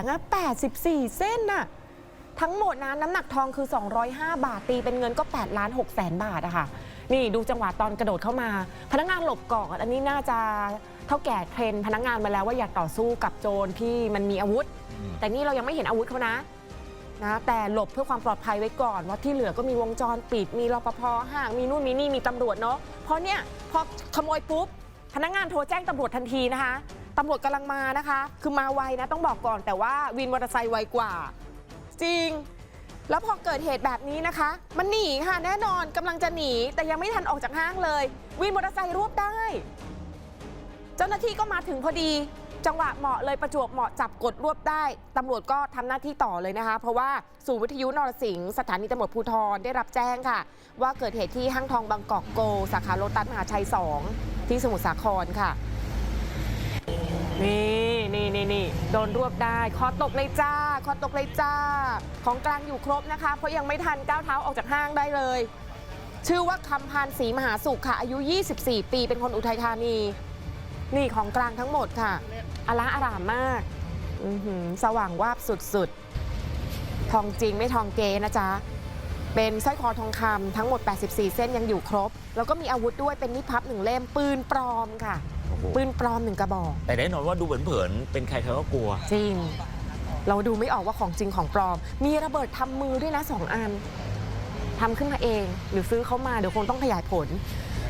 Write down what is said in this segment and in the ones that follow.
งอะ84 เส้นน่ะ ทั้งหมดนะน้ำหนักทองคือ 205 บาทตีเป็นเงินก็8ล้าน6แสนบาทอะค่ะ นี่ดูจังหวะตอนกระโดดเข้ามา พนักงานหลบก่อนอันนี้น่าจะเท่าแก่เทรนพนักงานมาแล้วว่าอย่าต่อสู้กับโจรที่มันมีอาวุธ แต่นี่เรายังไม่เห็นอาวุธเขานะนะแต่หลบเพื่อความปลอดภัยไว้ก่อน ว่าที่เหลือก็มีวงจรปิด มีรปภห้างมีนู่นมีนี่มีตำรวจเนาะเพราะเนี่ยพอขโมยปุ๊บพนักงานโทรแจ้งตำรวจทันทีนะคะ ตำรวจกำลังมานะคะ คือมาไวนะต้องบอกก่อน แต่ว่าวินมอเตอร์ไซค์ไวกว่า จริง แล้วพอเกิดเหตุแบบนี้นะคะ มันหนีค่ะแน่นอนกำลังจะหนีแต่ยังไม่ทันออกจากห้างเลย วินมอเตอร์ไซค์รวบได้ เจ้าหน้าที่ก็มาถึงพอดีจังหวะเหมาะเลยประจวบเหมาะจับกดรวบได้ตำรวจก็ทำหน้าที่ต่อเลยนะคะ เพราะว่าศูนย์วิทยุนรสิงห์สถานีตำรวจภูธรได้รับแจ้งค่ะ ว่าเกิดเหตุที่ห้างทองบางกอกโก สาขาโลตัสมหาชัย 2 ที่สมุทรสาครค่ะ นี่นี่นี่นี่โดนรวบได้คอตกเลยจ้าคอตกเลยจ้า ของกลางอยู่ครบนะคะ เพราะยังไม่ทันก้าวเท้าออกจากห้างได้เลย ชื่อว่าคำพานศรีมหาสุขค่ะ อายุ 24 ปี เป็นคนอุทัยธานี นี่ของกลางทั้งหมดค่ะอลาอารามมากอือหือสว่างวาบสุดๆ ทองจริงไม่ทองเกนะจ๊ะ เป็นสร้อยคอทองคำทั้งหมด 84 เส้นยังอยู่ครบ แล้วก็มีอาวุธด้วยเป็นนิดพับหนึ่งเล่มปืนปลอมค่ะ ปืนปลอมหนึ่งกระบอก แต่แน่นอนว่าดูเผินๆเป็นใครเขาก็กลัว จริง เราดูไม่ออกว่าของจริงของปลอม มีระเบิดทำมือด้วยนะสองอันทำขึ้นมาเอง หรือซื้อเขามาเดี๋ยวคงต้องขยายผล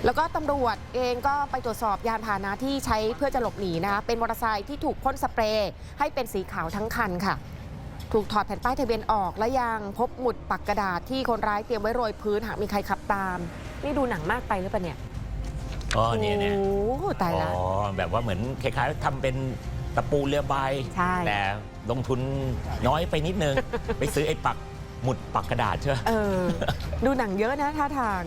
แล้วก็ตำรวจเองก็ไปตรวจสอบยานพาหนะที่ใช้เพื่อจะหลบหนีนะคะเป็นมอเตอร์ไซค์ที่ถูกพ่นสเปรย์ให้เป็นสีขาวทั้งคันค่ะ ถูกถอดแผ่นป้ายทะเบียนออกและยังพบหมุดปักกระดาษที่คนร้ายเตรียมไว้โรยพื้นหากมีใครขับตาม นี่ดูหนังมากไปหรือเปล่าเนี่ย อ๋อเนี่ยเนี่ย โอ้โหตายละอ๋อแบบว่าเหมือนคล้ายๆทำเป็นตะปูเรือใบใช่ แต่ลงทุนน้อยไปนิดนึง ไปซื้อไอ้ปักหมุดปักกระดาษเชื่อ เออ ดูหนังเยอะนะท่าทาง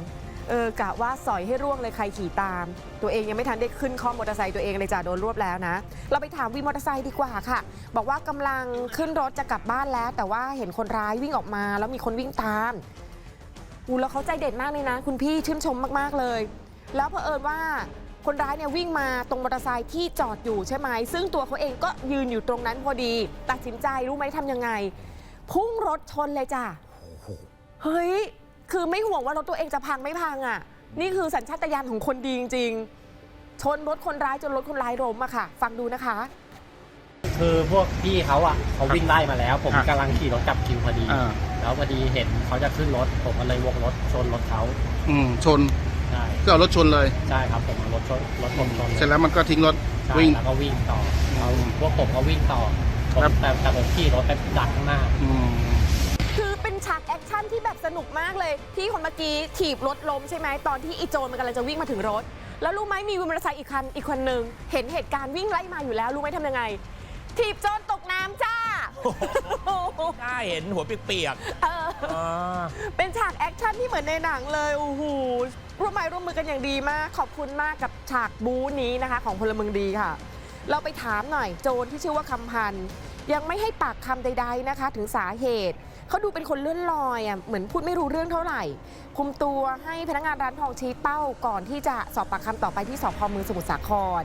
เออกะว่าสอยให้ร่วงเลยใครขี่ตาม ตัวเองยังไม่ทันได้ขึ้นคอมมอเตอร์ไซค์ตัวเองเลยจ้ะโดนรวบแล้วนะ เราไปถามวินมอเตอร์ไซค์ดีกว่าค่ะ บอกว่ากำลังขึ้นรถจะกลับบ้านแล้ว แต่ว่าเห็นคนร้ายวิ่งออกมา แล้วมีคนวิ่งตามอูแล้วเขาใจเด็ดมากเลยนะ คุณพี่ชื่นชมมากๆเลย แล้วเผอิญว่าคนร้ายเนี่ยวิ่งมาตรงมอเตอร์ไซค์ที่จอดอยู่ใช่ไหม ซึ่งตัวเขาเองก็ยืนอยู่ตรงนั้นพอดี ตัดสินใจรู้ไหมทำยังไง พุ่งรถชนเลยจ้ะเฮ้ย คือไม่ห่วงว่ารถตัวเองจะพังไม่พังอะ นี่คือสัญชาตญาณของคนดีจริงๆ ชนรถคนร้ายจนรถคนร้ายล้มอะค่ะ ฟังดูนะคะ คือพวกพี่เขาอะเขาวิ่งไล่มาแล้ว ผมครับกำลังขี่รถกลับคิวพอดี อ่า แล้วพอดีเห็นเขาจะขึ้นรถ ผมก็เลยวกรถชนรถเขาอืมชน ใช่ก็เอารถชนเลย ใช่ครับผมเอารถชนรถผมชนเสร็จแล้วมันก็ทิ้งรถใช่วิ่ง แล้วก็วิ่งต่อเอาพวกผมก็วิ่งต่อผมครับ แต่แต่ผมขี่รถไปดักข้างหน้า อืม คือเป็นฉากแอคชั่นที่แบบสนุกมากเลยพี่คนเมื่อกี้ถีบรถล้มใช่ไหมตอนที่อีโจรมันกำลังจะวิ่งมาถึงรถ แล้วรู้ไหมมีวินมอเตอร์ไซค์อีกคันอีกคนนึง เห็นเหตุการณ์วิ่งไล่มาอยู่แล้ว รู้ไหมทำยังไง ถีบโจรตกน้ำจ้า ใช่เห็นหัวเปียกเออๆ อ๋อเป็นฉากแอคชั่นที่เหมือนในหนังเลยโอ้โหร่วมไม้ร่วมมือกันอย่างดีมาก ขอบคุณมากกับฉากบู๊นี้นะคะ ของพลเมืองดีค่ะ เราไปถามหน่อยโจรที่ชื่อว่าคำพันธ์ยังไม่ให้ปากคำใด ๆนะคะ ถึงสาเหตุ เขาดูเป็นคนเลื่อนลอยอะเหมือนพูดไม่รู้เรื่องเท่าไหร่ คุมตัวให้พนักงานร้านทองชี้เป้าก่อนที่จะสอบปากคำต่อไปที่สพเมืองสมุทรสาคร